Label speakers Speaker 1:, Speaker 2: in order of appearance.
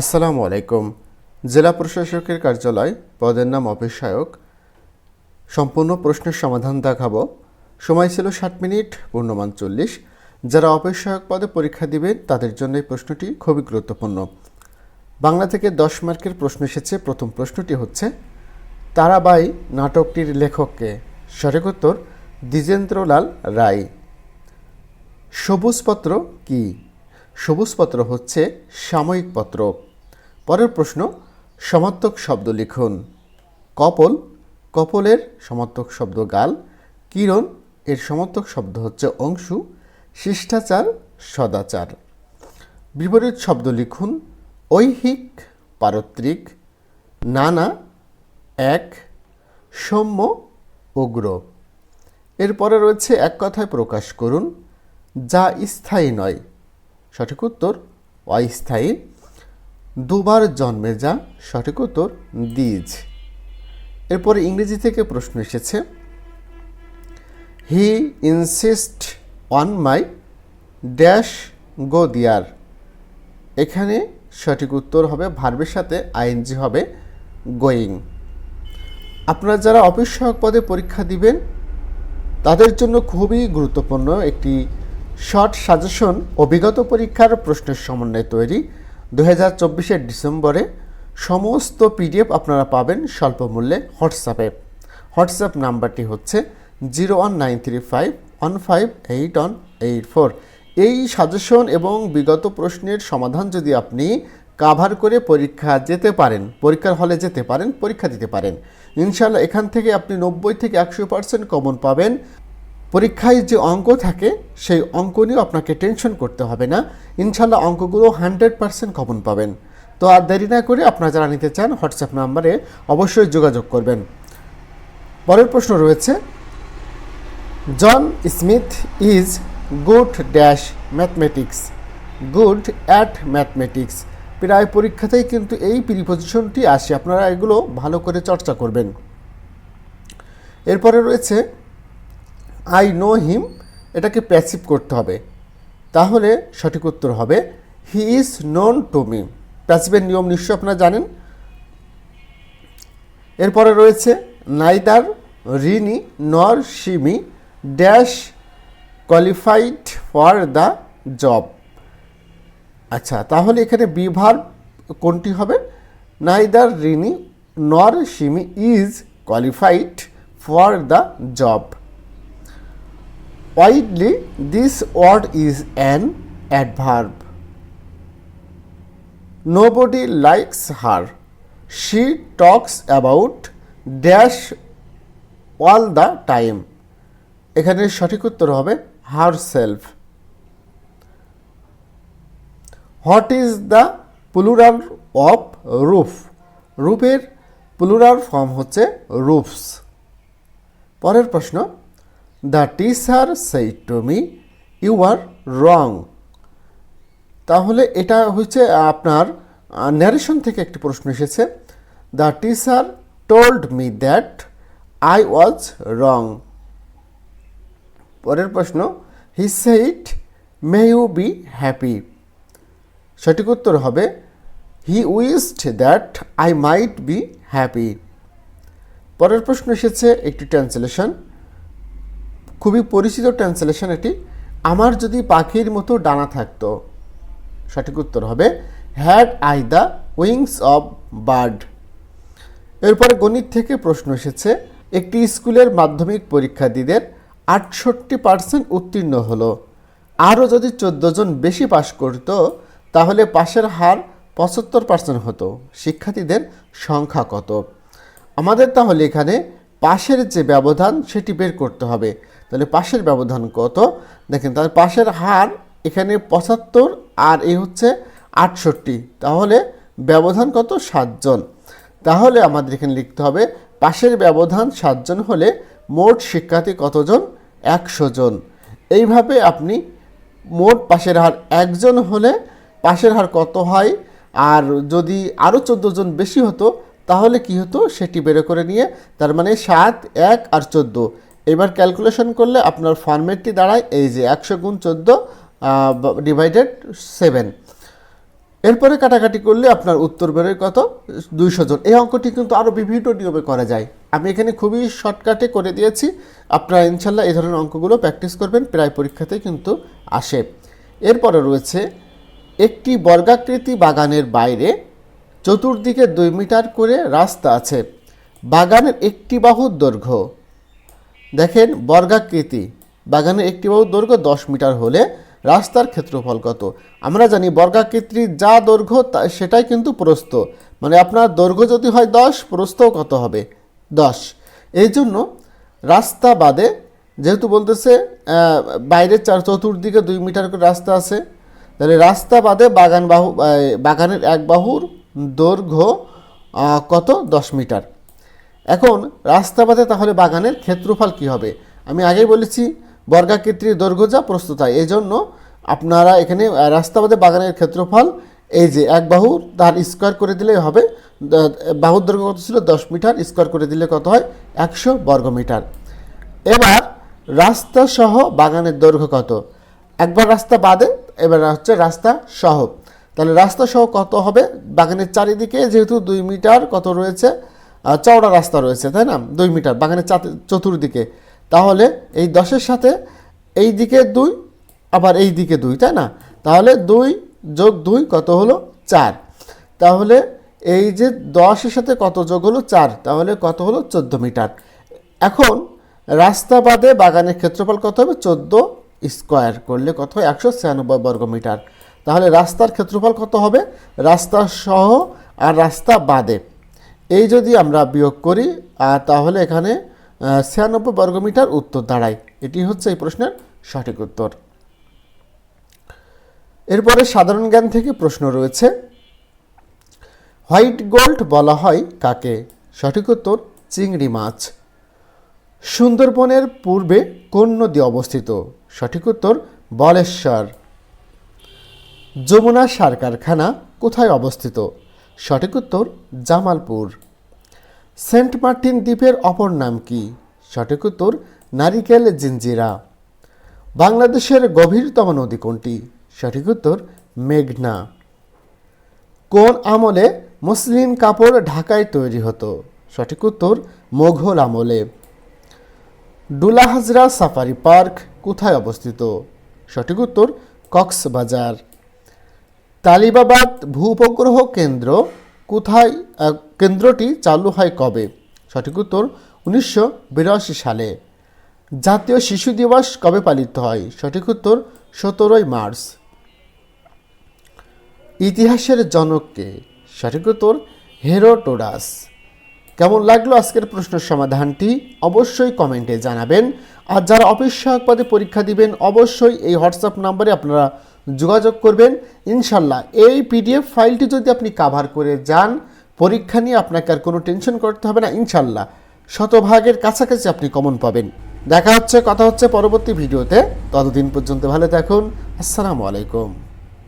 Speaker 1: আসসালামু আলাইকুম। জেলা প্রশাসকের কার্যালয় পদের নাম সহায়ক সম্পূর্ণ প্রশ্নের সমাধান দেখাবো। সময় ছিল ষাট মিনিট পূর্ণমান চল্লিশ। যারা সহায়ক পদে পরীক্ষা দিবেন, তাদের জন্য এই প্রশ্নটি খুবই গুরুত্বপূর্ণ। বাংলা থেকে দশ মার্কের প্রশ্ন এসেছে। প্রথম প্রশ্নটি হচ্ছে তারাবাই নাটকটির লেখককে সঠিক উত্তর, দ্বিজেন্দ্রলাল রায়। সবুজপত্র কি? সবুজপত্র হচ্ছে সাময়িক পত্র। পরের প্রশ্ন, সমার্থক শব্দ লিখুন। কপল, কপলের সমার্থক শব্দ গাল। কিরণ, এর সমার্থক শব্দ হচ্ছে অংশু। শিষ্টাচার, সদাচার। বিপরীত শব্দ লিখুন, ঐহিক, পারত্রিক। নানা, এক, সৌম্য, উগ্র। এরপরে রয়েছে এক কথায় প্রকাশ করুন, যা স্থায়ী নয়। সঠিক উত্তর, অস্থায়ী। দুবার জন্মে যা সঠিক উত্তর দ্বিজ এরপরে ইংরেজি থেকে প্রশ্ন এসেছে he insist on my dash go there এখানে সঠিক উত্তর হবে ভার্বের সাথে আইএনজি হবে গোয়িং আপনারা যারা অফিস সহায়ক পদে পরীক্ষা দিবেন, তাদের জন্য খুবই গুরুত্বপূর্ণ একটি শর্ট সাজেশন ও বিগত পরীক্ষার প্রশ্নের সমন্বয়ে তৈরি। দু হাজার চব্বিশের ডিসেম্বরে সমস্ত পিডিএফ আপনারা পাবেন স্বল্প মূল্যে হোয়াটসঅ্যাপে। হোয়াটসঅ্যাপ নাম্বারটি হচ্ছে zero one nine three five one five eight one eight four. এই সাজেশন এবং বিগত প্রশ্নের সমাধান যদি আপনি কাভার করে পরীক্ষা যেতে পারেন, পরীক্ষার হলে যেতে পারেন, পরীক্ষা দিতে পারেন ইনশাল্লাহ এখান থেকে আপনি নব্বই থেকে একশো পার্সেন্ট কমন পাবেন। পরীক্ষায় যে অঙ্ক থাকে, সেই অঙ্ক নিয়েও আপনাকে টেনশন করতে হবে না। ইনশাল্লাহ অঙ্কগুলো হান্ড্রেড পার্সেন্ট কমন পাবেন। তো আর দেরি না করে আপনারা যারা নিতে চান হোয়াটসঅ্যাপ নাম্বারে অবশ্যই যোগাযোগ করবেন। পরের প্রশ্ন রয়েছে John Smith is good dash mathematics good at mathematics প্রায় পরীক্ষাতেই কিন্তু এই প্রিপোজিশনটি আসে। আপনারা এগুলো ভালো করে চর্চা করবেন। এরপরে রয়েছে আই নো হিম এটাকে প্যাসিভ করতে হবে। তাহলে সঠিক উত্তর হবে he is known to me প্যাসিভের নিয়ম নিশ্চয় আপনারা জানেন। এরপরে রয়েছে neither Rini nor Simi dash qualified for the job আচ্ছা তাহলে এখানে বিভার কোনটি হবে? Neither Rini nor Simi is qualified for the job widely this word is an adverb nobody likes her she talks about dash all the time এখানে সঠিক উত্তর হবে self what is the plural of roof রুফের plural form হচ্ছে roofs পরের প্রশ্ন the teacher said to me you are wrong তাহলে এটা হচ্ছে আপনার ন্যারেশন থেকে একটি প্রশ্ন এসেছে। The teacher told me that I was wrong পরের প্রশ্ন হি সেইট মে ইউ বি হ্যাপি সঠিক উত্তর হবে he wished that I might be happy পরের প্রশ্ন এসেছে, একটি ট্রান্সলেশন খুবই পরিচিত ট্রান্সলেশন এটি। আমার যদি পাখির মতো ডানা থাকতো, সঠিক উত্তর হবে had I the wings of bird এরপরে গণিত থেকে প্রশ্ন এসেছে, একটি স্কুলের মাধ্যমিক পরীক্ষার্থীদের আটষট্টি পার্সেন্ট উত্তীর্ণ হলো। আরও যদি চোদ্দ জন বেশি পাশ করত, তাহলে পাশের হার পঁচাত্তর পার্সেন্ট হতো। শিক্ষার্থীদের সংখ্যা কত? আমাদের তাহলে এখানে পাশের যে ব্যবধান, সেটি বের করতে হবে। তাহলে পাশের ব্যবধান কত? দেখেন, তাহলে পাশের হার এখানে পঁচাত্তর আর এই হচ্ছে আটষট্টি। তাহলে ব্যবধান কত? সাতজন। তাহলে আমাদের এখানে লিখতে হবে, পাশের ব্যবধান সাতজন হলে মোট শিক্ষার্থী কতজন? একশো জন এইভাবে আপনি মোট পাশের হার একজন হলে পাশের হার কত হয়? আর যদি আরও চোদ্দ জন বেশি হতো, তাহলে কি হতো? সেটি বের করে নিয়ে, তার মানে সাত, এক আর চোদ্দ। এবার ক্যালকুলেশন করলে আপনার ফর্মেটটি দাঁড়ায় এই যে একশো গুণ চোদ্দ ডিভাইডেড সেভেন এরপরে কাটাকাটি করলে আপনার উত্তর বেরোয় কত? দুইশো জন। এই অঙ্কটি কিন্তু আরও বিভিন্ন নিয়মে করা যায়। আমি এখানে খুবই শর্টকাটে করে দিয়েছি। আপনারা ইনশাল্লাহ এই ধরনের অঙ্কগুলো প্র্যাকটিস করবেন, প্রায় পরীক্ষাতেই কিন্তু আসে। এরপরে রয়েছে, একটি বর্গাকৃতি বাগানের বাইরে চতুর্দিকে দুই মিটার করে রাস্তা আছে। বাগানের একটি বাহুর দৈর্ঘ্য। দেখেন বর্গাকৃতি। বাগানের একটি বাহুর দৈর্ঘ্য দশ মিটার হলে রাস্তার ক্ষেত্রফল কত? আমরা জানি বর্গাকৃতির যা দৈর্ঘ্য তা- সেটাই কিন্তু প্রস্থ। মানে আপনার দৈর্ঘ্য যদি হয় দশ, প্রস্থও কত হবে? দশ। এই জন্য রাস্তা বাদে যেহেতু বলতেছে বাইরের চার চতুর্দিকে দুই মিটার করে রাস্তা আছে, তাহলে রাস্তা বাদে বাগান বাহু বাগানের এক বাহুর দৈর্ঘ্য কত? দশ মিটার। এখন রাস্তা বাদে তাহলে বাগানের ক্ষেত্রফল কি হবে? আমি আগেই বলেছি বর্গাকৃতির দৈর্ঘ্য যা প্রস্তুত হয় এই জন্য আপনারা এখানে আহ, রাস্তা বাদে বাগানের ক্ষেত্রফল এই যে এক বাহু তার স্কোয়ার করে দিলেই হবে বাহুর দৈর্ঘ্য কত ছিল? দশ মিটার স্কোয়ার করে দিলে কত হয়? একশো বর্গ মিটার এবার রাস্তা সহ বাগানের দৈর্ঘ্য কত? একবার রাস্তা বাদে এবার হচ্ছে রাস্তা সহ। তাহলে রাস্তা সহ কত হবে? বাগানের চারিদিকে যেহেতু দুই মিটার কত রয়েছে চওড়া রাস্তা রয়েছে, তাই না? দুই মিটার, বাগানের চাতে- চতুর্দিকে। তাহলে এই দশের সাথে এই দিকে দুই, আবার এই দিকে দুই, তাই না? তাহলে দুই যোগ দুই কত হলো? চার। তাহলে এই যে দশের সাথে কত যোগ হলো? চার। তাহলে কত হলো? চোদ্দ মিটার। এখন রাস্তা বাদে বাগানের ক্ষেত্রফল কত হবে? চোদ্দ স্কোয়ার। করলে কত হয়? একশো ছিয়ানব্বই বর্গ মিটার। তাহলে রাস্তার ক্ষেত্রফল কত হবে? রাস্তা সহ আর রাস্তা বাদে। এই যদি আমরা বিয়োগ করি তাহলে এখানে ছিয়ানব্বই বর্গমিটার উত্তর দাঁড়ায়। এটি হচ্ছে এই প্রশ্নের সঠিক উত্তর। এরপরে সাধারণ জ্ঞান থেকে প্রশ্ন রয়েছে, হোয়াইট গোল্ড বলা হয় কাকে? সঠিক উত্তর, চিংড়ি মাছ। সুন্দরবনের পূর্বে কোন নদী অবস্থিত? সঠিক উত্তর, বলেশ্বর। যমুনা সার কারখানা কোথায় অবস্থিত? সঠিক উত্তর, জামালপুর। সেন্ট মার্টিন দ্বীপের অপর নাম কি? সঠিক উত্তর, নারিকেল জিঞ্জিরা। বাংলাদেশের গভীরতম নদী কোনটি? সঠিক উত্তর, মেঘনা। কোন আমলে মুসলিম কাপড় ঢাকায় তৈরি হতো? সঠিক উত্তর, মোঘল আমলে। ডুলাহাজরা সাফারি পার্ক কোথায় অবস্থিত? সঠিক উত্তর, কক্সবাজার। তালিবাবাদ ভূ উপগ্রহ কেন্দ্র কোথায় কেন্দ্রটি চালু হয় কবে? সঠিক উত্তর উনিশশো বিরাশি সালে। জাতীয় শিশু দিবস কবে পালিত হয়? সঠিক উত্তর সতেরোই মার্চ। ইতিহাসের জনককে। সঠিক উত্তর হেরোটোডাস কেমন লাগল আজকের প্রশ্নের সমাধানটি? অবশ্যই কমেন্টে জানাবেন। আর যারা অফিস সহায়ক পদে পরীক্ষা দিবেন, অবশ্যই এই হোয়াটসঅ্যাপ নাম্বারে আপনারা যোগাযোগ করবেন ইনশাল্লাহ এই পিডিএফ ফাইলটি যদি আপনি কাভার করে যান, পরীক্ষা নিয়ে আপনাকে আর কোনো টেনশন করতে হবে না ইনশাল্লাহ শতভাগের কাছাকাছি আপনি কমন পাবেন। দেখা হচ্ছে, কথা হচ্ছে পরবর্তী ভিডিওতে। ততদিন পর্যন্ত ভালো থাকুন। আসসালামু আলাইকুম।